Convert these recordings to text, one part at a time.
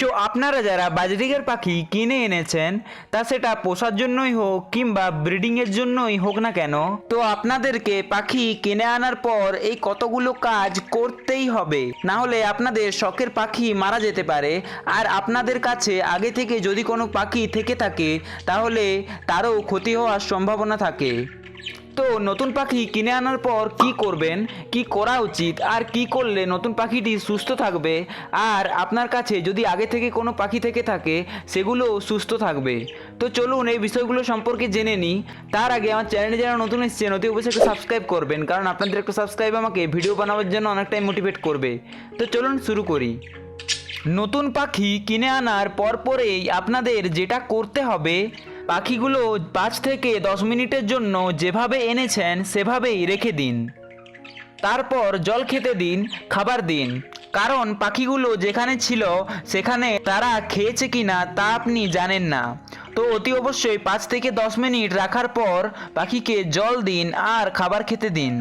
So আপনারা যারা budgerigar পাখি কিনে এনেছেন, তা সেটা পোষার জন্যই হোক কিংবা ব্রিডিংয়ের জন্যই হোক না কেন, তো আপনাদেরকে পাখি কিনে আনার পর এই কতগুলো কাজ করতেই হবে। না হলে আপনাদের শখের পাখি মারা যেতে পারে। আর আপনাদের কাছে আগে থেকে যদি কোনো পাখি থেকে থাকে, তাহলে তারও ক্ষতি হওয়ার সম্ভাবনা থাকে। তো নতুন পাখি কিনে আনার পর কি করবেন? কি করা উচিত? আর কি করলে নতুন পাখিটি সুস্থ থাকবে? আর আপনার কাছে যদি আগে থেকে কোনো পাখি থেকে থাকে, সেগুলো সুস্থ থাকবে। তো চলুন এই বিষয়গুলো সম্পর্কে জেনে নিই। তার আগে আমার চ্যানেলে যারা নতুন এসেছেন, অতি অবশ্যই একটু সাবস্ক্রাইব করবেন। কারণ আপনাদের একটা সাবস্ক্রাইব আমাকে ভিডিও বানাবার জন্য অনেকটাই মোটিভেট করবে। তো চলুন শুরু করি। নতুন পাখি কিনে আনার পরপরেই আপনাদের যেটা করতে হবে পাখিগুলো পাঁচ থেকে দশ মিনিটের জন্য যেভাবে এনেছেন, সেভাবেই রেখে দিন। তারপর জল খেতে দিন, খাবার দিন। কারণ পাখিগুলো যেখানে ছিল, সেখানে তারা খেয়েছে কিনা তা আপনি জানেন না। তো অতি অবশ্যই পাঁচ থেকে দশ মিনিট রাখার পর পাখিকে জল দিন আর খাবার খেতে দিন।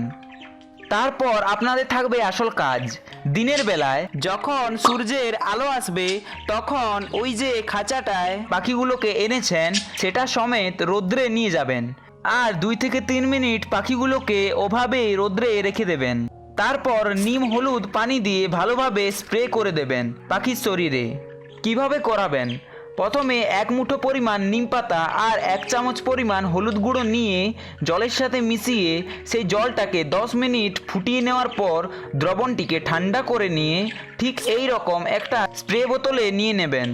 তারপর আপনাদের থাকবে আসল কাজ। দিনের বেলায় যখন সূর্যের আলো আসবে, তখন ওই যে খাঁচাটায় পাখিগুলোকে এনেছেন, সেটা সমেত রোদ্রে নিয়ে যাবেন। আর দুই থেকে তিন মিনিট পাখিগুলোকে ওভাবেই রোদ্রে রেখে দেবেন। তারপর নিম হলুদ পানি দিয়ে ভালোভাবে স্প্রে করে দেবেন পাখির শরীরে। কীভাবে করাবেন? প্রথমে এক মুঠো পরিমাণ নিম পাতা আর এক চামচ পরিমাণ হলুদ গুঁড়ো নিয়ে জলের সাথে মিশিয়ে সেই জলটাকে 10 মিনিট ফুটিয়ে নেওয়ার পর দ্রবণটিকে ঠান্ডা করে নিয়ে ঠিক এই রকম একটা স্প্রে বোতলে নিয়ে নেবেন।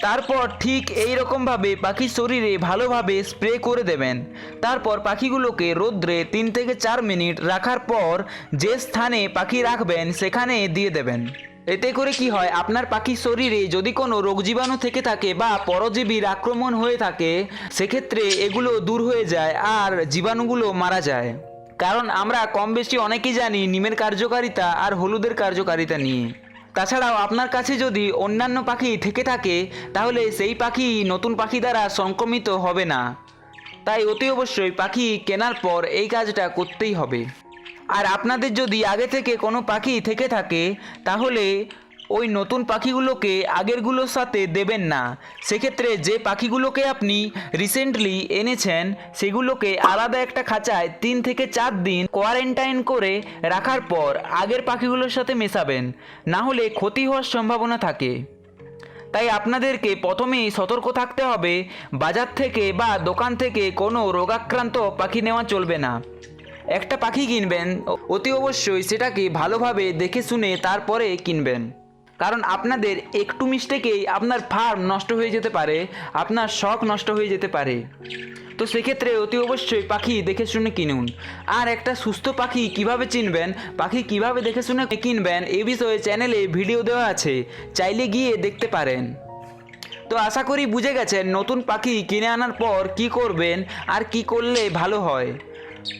তারপর ঠিক এই রকমভাবে পাখির শরীরে ভালোভাবে স্প্রে করে দেবেন। তারপর পাখিগুলোকে রোদ্রে তিন থেকে চার মিনিট রাখার পর যে স্থানে পাখি রাখবেন সেখানে দিয়ে দেবেন। এতে করে কি হয়? আপনার পাখির শরীরে যদি কোনো রোগ জীবাণু থেকে থাকে বা পরজীবীর আক্রমণ হয়ে থাকে, সেক্ষেত্রে এগুলো দূর হয়ে যায় আর জীবাণুগুলো মারা যায়। কারণ আমরা কম বেশি অনেকেই জানি নিমের কার্যকারিতা আর হলুদের কার্যকারিতা নিয়ে। তাছাড়াও আপনার কাছে যদি অন্যান্য পাখি থেকে থাকে, তাহলে সেই পাখি নতুন পাখি দ্বারা সংক্রমিত হবে না। তাই অতি অবশ্যই পাখি কেনার পর এই কাজটা করতেই হবে। আর আপনাদের যদি আগে থেকে কোনো পাখি থেকে থাকে, তাহলে ওই নতুন পাখিগুলোকে আগেরগুলোর সাথে দেবেন না। সেক্ষেত্রে যে পাখিগুলোকে আপনি রিসেন্টলি এনেছেন, সেগুলোকে আলাদা একটা খাঁচায় তিন থেকে চার দিন কোয়ারেন্টাইন করে রাখার পর আগের পাখিগুলোর সাথে মেশাবেন। না হলে ক্ষতি হওয়ার সম্ভাবনা থাকে। তাই আপনাদেরকে প্রথমেই সতর্ক থাকতে হবে, বাজার থেকে বা দোকান থেকে কোনো রোগাক্রান্ত পাখি নেওয়া চলবে না। একটা পাখি কিনবেন, অতি অবশ্যই সেটাকে ভালোভাবে দেখে শুনে তারপরে কিনবেন। কারণ আপনাদের একটু মিস্টেকেই আপনার ফার্ম নষ্ট হয়ে যেতে পারে, আপনার শখ নষ্ট হয়ে যেতে পারে। তো সেক্ষেত্রে অতি অবশ্যই পাখি দেখে শুনে কিনুন। আর একটা সুস্থ পাখি কীভাবে চিনবেন, পাখি কীভাবে দেখে শুনে কিনবেন, এ বিষয়ে চ্যানেলে ভিডিও দেওয়া আছে, চাইলে গিয়ে দেখতে পারেন। তো আশা করি বুঝে গেছেন নতুন পাখি কিনে আনার পর কি করবেন আর কি করলে ভালো হয়।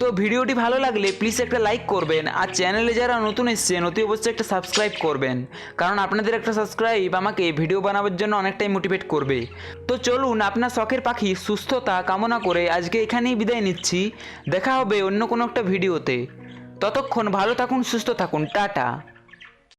তো ভিডিওটি ভালো লাগলে প্লিজ একটা লাইক করবেন, আর চ্যানেলে যারা নতুন এসছেন, অতি অবশ্যই একটা সাবস্ক্রাইব করবেন। কারণ আপনাদের একটা সাবস্ক্রাইব আমাকে ভিডিও বানাবার জন্য অনেকটাই মোটিভেট করবে। তো চলুন আপনার শখের পাখি সুস্থতা কামনা করে আজকে এখানেই বিদায় নিচ্ছি। দেখা হবে অন্য কোনো একটা ভিডিওতে ততক্ষণ ভালো থাকুন, সুস্থ থাকুন, টাটা।